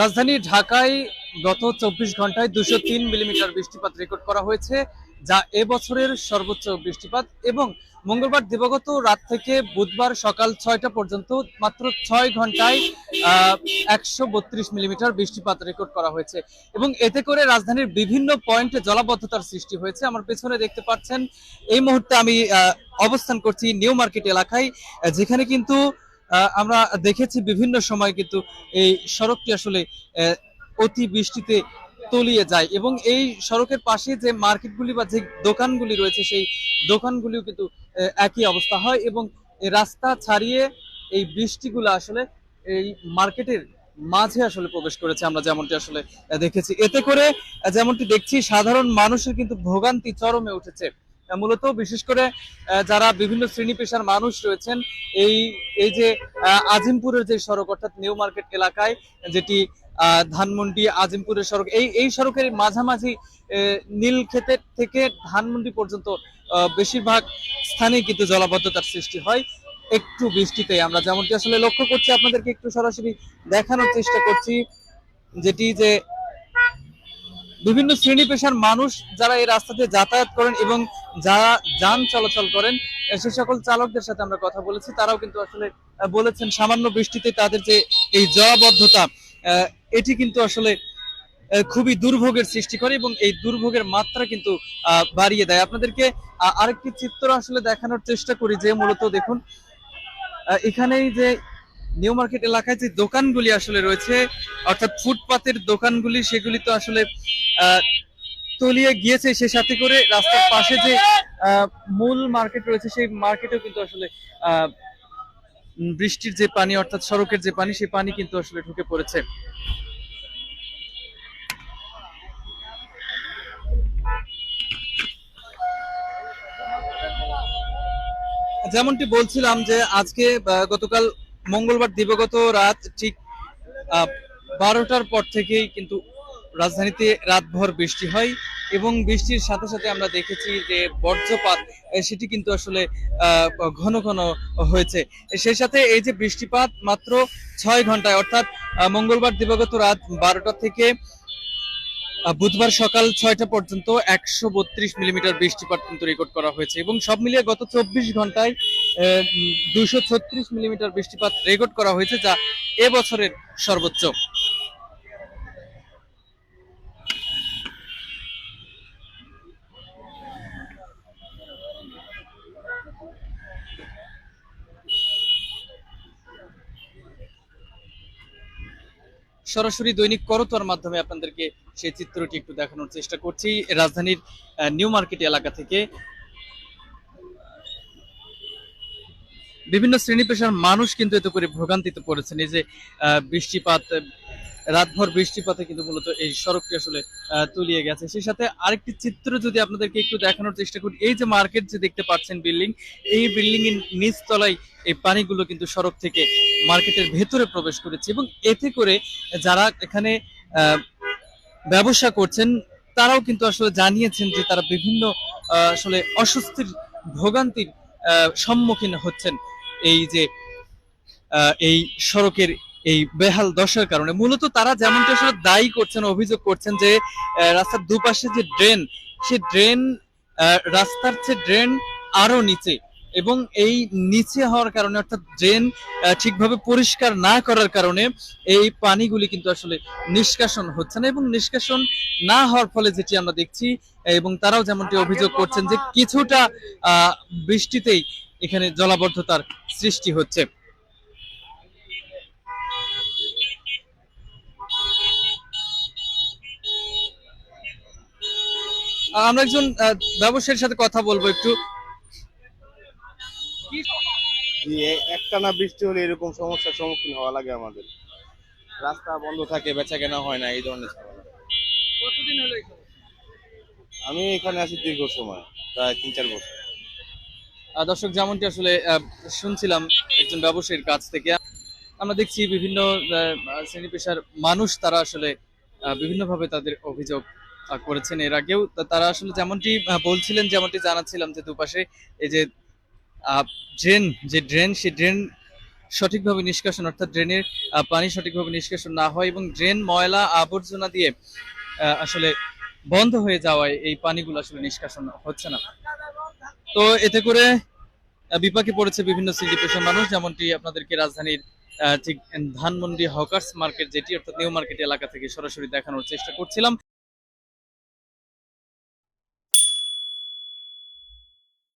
রাজধানী ঢাকায় গত চব্বিশ ঘন্টায় দুশো তিন মিলিমিটার বৃষ্টিপাত রেকর্ড করা হয়েছে, যা এবছরের সর্বোচ্চ বৃষ্টিপাত এবং মঙ্গলবার দিবাগত রাত থেকে বুধবার সকাল ছয়টা পর্যন্ত মাত্র ছয় ঘন্টায় একশো বত্রিশ মিলিমিটার বৃষ্টিপাত রেকর্ড করা হয়েছে। এবং এতে করে রাজধানীর বিভিন্ন পয়েন্টে জলাবদ্ধতার সৃষ্টি হয়েছে। আমার পেছনে দেখতে পাচ্ছেন, এই মুহূর্তে আমি অবস্থান করছি নিউ মার্কেট এলাকায়, যেখানে কিন্তু আমরা দেখেছি বিভিন্ন সময় কিন্তু এই সড়কটি আসলে অতি বৃষ্টিতে তলিয়ে যায় এবং এই সড়কের পাশে যে মার্কেটগুলি বা যে দোকানগুলি রয়েছে, সেই দোকানগুলিও কিন্তু একই অবস্থা হয় এবং রাস্তা ছাড়িয়ে এই বৃষ্টিগুলো আসলে এই মার্কেটের মাঝে আসলে প্রবেশ করেছে আমরা যেমনটি আসলে দেখেছি। এতে করে যেমনটি দেখছি, সাধারণ মানুষের কিন্তু ভোগান্তি চরমে উঠেছে। মূলত বিশেষ করে যারা বিভিন্ন শ্রেণি পেশার মানুষ রয়েছেন এই এই যে আজিমপুরের যে সড়ক অর্থাৎ নিউ মার্কেট এলাকায় যেটি ধানমন্ডি আজিমপুরের সড়ক এই এই সড়কের মাঝামাঝি আহ, নীলক্ষেতের থেকে ধানমন্ডি পর্যন্ত বেশিরভাগ স্থানেই কিন্তু জলাবদ্ধতার সৃষ্টি হয়। একটু বৃষ্টিতে আমরা যেমনটি আসলে লক্ষ্য করছি আপনাদেরকে একটু সরাসরি দেখানোর চেষ্টা করছি যেটি যে বিভিন্ন শ্রেণি পেশার মানুষ যারা এই রাস্তা দিয়ে যাতায়াত করেন এবং যারা যান চলাচল করেন সে সকল চালকদের সাথে আমরা কথা বলেছি। তারাও কিন্তু আসলে বলেছেন, সামান্য বৃষ্টিতে তাদের যে এই জলাবদ্ধতা এটি কিন্তু আসলে খুবই দুর্ভোগের সৃষ্টি করে এবং এই দুর্ভোগের মাত্রা কিন্তু বাড়িয়ে দেয়। আপনাদেরকে আরেকটি চিত্র আসলে দেখানোর চেষ্টা করি যে মূলত দেখুন এখানেই যে নিউ মার্কেট এলাকায় যে দোকানগুলি আসলে রয়েছে, অর্থাৎ ফুটপাতের দোকানগুলি, সেগুলি তো আসলে তলিয়ে গিয়েছে সে সাথে করে রাস্তার পাশে যে আহ, মূল মার্কেট রয়েছে সেই মার্কেটেও কিন্তু আসলে বৃষ্টির যে পানি অর্থাৎ সড়কের যে পানি সেই পানি কিন্তু আসলে ঢুকে পড়েছে। যেমনটি বলছিলাম যে আজকে গতকাল মঙ্গলবার দিবগত রাত ঠিক আহ, বারোটার পর থেকেই কিন্তু রাজধানীতে রাতভর বৃষ্টি হয় এবং বৃষ্টির সাথে সাথে আমরা দেখেছি যে বর্জ্যপাত সেটি কিন্তু আসলে ঘন ঘন হয়েছে। সেই সাথে এই যে বৃষ্টিপাত মাত্র ছয় ঘন্টায়, অর্থাৎ মঙ্গলবার দিবাগত রাত বারোটা থেকে বুধবার সকাল ছয়টা পর্যন্ত একশো বত্রিশ মিলিমিটার বৃষ্টিপাত কিন্তু রেকর্ড করা হয়েছে এবং সব মিলিয়ে গত চব্বিশ ঘন্টায় দুশো ছত্রিশ মিলিমিটার বৃষ্টিপাত রেকর্ড করা হয়েছে, যা এবছরের সর্বোচ্চ। সরাসরি দৈনিক করতোয়ার মাধ্যমে আপনাদেরকে সেই চিত্রটি একটু দেখানোর চেষ্টা করছি। রাজধানীর নিউ মার্কেট এলাকা থেকে। বিভিন্ন শ্রেণি পেশার মানুষ কিন্তু এতে করে ভোগান্তিতে পড়েছেন। এই যে বৃষ্টিপাত রাতভর বৃষ্টিপাতে কিন্তু মূলত এই সড়কটি আসলে তলিয়ে গেছে। সেই সাথে আরেকটি চিত্র যদি আপনাদেরকে একটু দেখানোর চেষ্টা করি, এই যে মার্কেট যে দেখতে পাচ্ছেন বিল্ডিং, এই বিল্ডিং এর নিচ তলায় এই পানিগুলো কিন্তু সড়ক থেকে মার্কেটের ভেতরে প্রবেশ করেছে এবং এতে করে যারা এখানে ব্যবসা করছেন, তারাও কিন্তু আসলে জানিয়েছেন যে তারা বিভিন্ন আসলে অস্বস্তির ভোগান্তির সম্মুখীন হচ্ছেন। এই যে এই সড়কের এই বেহাল দশার কারণে। মূলত তারা যেমনটা আসলে দায়ী করছেন, অভিযোগ করছেন যে রাস্তার দুপাশে যে ড্রেন, সে ড্রেন রাস্তার চেয়ে ড্রেন আরও নিচে এবং এই নিচে হওয়ার কারণে অর্থাৎ ড্রেন ঠিকভাবে পরিষ্কার না করার কারণে এই পানিগুলি কিন্তু আসলে নিষ্কাশন হচ্ছে না এবং নিষ্কাশন না হওয়ার ফলে যেটি আমরা দেখছি, এবং তারাও যেমনটি অভিযোগ করছেন যে কিছুটা বৃষ্টিতেই এখানে জলাবদ্ধতার সৃষ্টি হচ্ছে। আমরা একজন আহ, ব্যবসায়ীর সাথে কথা বলব একটু। একটানা বৃষ্টি হলে এরকম সমস্যার সম্মুখীন হওয়া লাগে আমাদের। রাস্তা বন্ধ থাকে বেচা কেনা হয় না এই ধরনের কতদিন হলো আমি এখানে আছি দীর্ঘ সময় প্রায় তিন চার বছর। দর্শক যেমনটি আসলে আহ, শুনছিলাম একজন ব্যবসায়ীর কাছ থেকে আমরা দেখছি বিভিন্ন শ্রেণি পেশার মানুষ তারা আসলে আহ, বিভিন্নভাবে তাদের অভিযোগ করেছেন এর আগেও। তারা আসলে যেমনটি বলছিলেন, যেমনটি জানাচ্ছিলাম যে দুপাশে এই যে ড্রেন যে ড্রেন, সেই ড্রেন সঠিকভাবে নিষ্কাশন, অর্থাৎ ড্রেনের পানি সঠিকভাবে নিষ্কাশন না হয় এবং ড্রেন ময়লা আবর্জনা দিয়ে আসলে বন্ধ হয়ে যাওয়ায় এই পানিগুলো আসলে নিষ্কাশন হচ্ছে না। তো এতে করে বিপাকে পড়েছে বিভিন্ন সিটি মানুষ, যেমনটি আপনাদেরকে রাজধানীর ঠিক ধানমন্ডি হকার্স মার্কেট, যেটি অর্থাৎ নিউ মার্কেট এলাকা থেকে সরাসরি দেখানোর চেষ্টা করছিলাম।